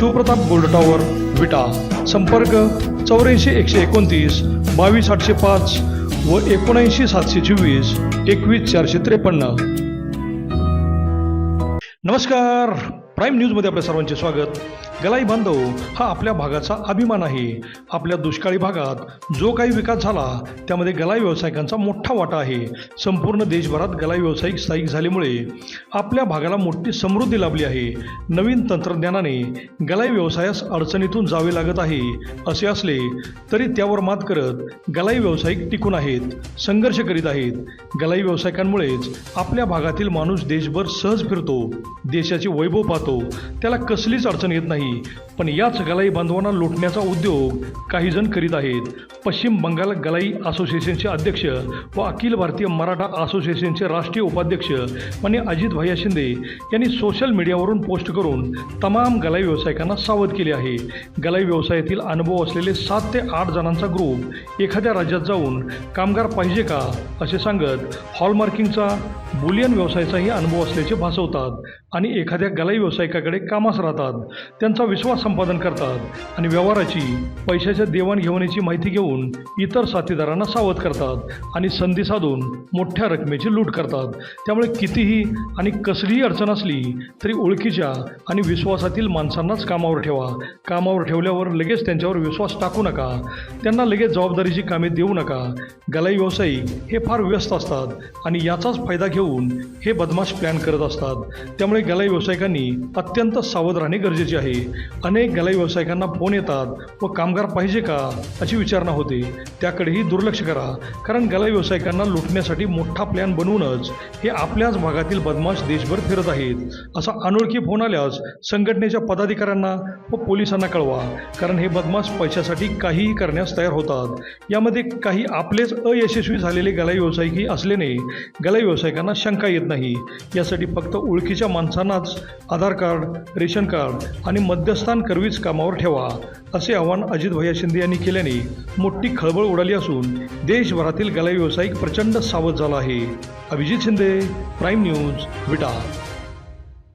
Shivpratap gold tower Vita. संपर्क चौऱ्याऐंशी एकशे एकोणतीस बावीस आठशे पाच व एकोणऐंशी सातशे चोवीस एकवीस चारशे त्रेपन्न. नमस्कार. प्राईम न्यूजमध्ये आपल्या सर्वांचे स्वागत. गलाई बांधव हा आपल्या भागाचा अभिमान आहे. आपल्या दुष्काळी भागात जो काही विकास झाला त्यामध्ये गलाई व्यावसायिकांचा मोठा वाटा आहे. संपूर्ण देशभरात गलाई व्यावसायिक स्थायिक झाल्यामुळे आपल्या भागाला मोठी समृद्धी लाभली आहे. नवीन तंत्रज्ञानाने गलाई व्यवसायास अडचणीतून जावे लागत आहे असे असले तरी त्यावर मात करत गलाई व्यावसायिक टिकून आहेत संघर्ष करीत आहेत. गलाई व्यावसायिकांमुळेच आपल्या भागातील माणूस देशभर सहज फिरतो देशाचे वैभव पाहतो त्याला कसलीच अडचण येत नाही. पण याच गलाई बांधवांना लुटण्याचा उद्योग काही जण करीत आहेत. पश्चिम बंगाल गलाई असोसिएशनचे अध्यक्ष व अखिल भारतीय मराठा असोसिएशनचे राष्ट्रीय उपाध्यक्ष मान्य अजित भैया शिंदे यांनी सोशल मीडियावरून पोस्ट करून तमाम गलाई व्यावसायिकांना सावध केले आहे. गलाई व्यवसायातील अनुभव असलेले सात ते आठ जणांचा ग्रुप एखाद्या राज्यात जाऊन कामगार पाहिजे का असे सांगत हॉलमार्किंगचा बुलियन व्यवसायाचाही अनुभव असल्याचे भासवतात आणि एखाद्या गलाई व्यावसायिकाकडे कामास राहतात. त्यांचा विश्वास संपादन करतात आणि व्यवहाराची पैशाच्या देवाणघेवाणीची माहिती घेऊन इतर साथीदारांना सावध करतात आणि संधी साधून मोठ्या रकमेची लूट करतात. त्यामुळे कितीही आणि कसलीही अडचण असली तरी ओळखीच्या आणि विश्वासातील माणसांनाच कामावर ठेवा. कामावर ठेवल्यावर लगेच त्यांच्यावर विश्वास टाकू नका. त्यांना लगेच जबाबदारीची कामे देऊ नका. गलाई व्यावसायिक हे फार व्यस्त असतात आणि याचाच फायदा घेऊन हे बदमाश प्लॅन करत असतात. त्यामुळे गलाई व्यावसायिकांनी अत्यंत सावध राहणे गरजेचे आहे. अनेक गलाई व्यावसायिकांना फोन येतात व कामगार पाहिजे का? अशी विचारणा होते. त्याकडेही दुर्लक्ष करा. कारण गलाई व्यावसायिकांना लुटण्यासाठी मोठा प्लॅन बनवूनच हे आपल्याच भागातील बदमाश देशभर फिरत आहेत. असा अनोळखी फोन आल्यास संघटनेच्या पदाधिकाऱ्यांना व पोलिसांना कळवा. कारण हे बदमाश पैशासाठी काहीही करण्यास तयार होतात. यामध्ये काही आपलेच अयशस्वी झालेले गलाई व्यावसायिकही असल्याने गलाई व्यावसायिकांना शंका येत नाही. यासाठी फक्त ओळखीच्या माणसांनाच आधार कार्ड रेशन कार्ड आणि मध्यस्थान करवीच कामावर ठेवा असे आवाहन अजित भैया शिंदे यांनी केल्याने मोठी खळबळ उडाली असून देशभरातील गलाई व्यावसायिक प्रचंड सावध झाला आहे. Abhijit Shinde prime news Vita.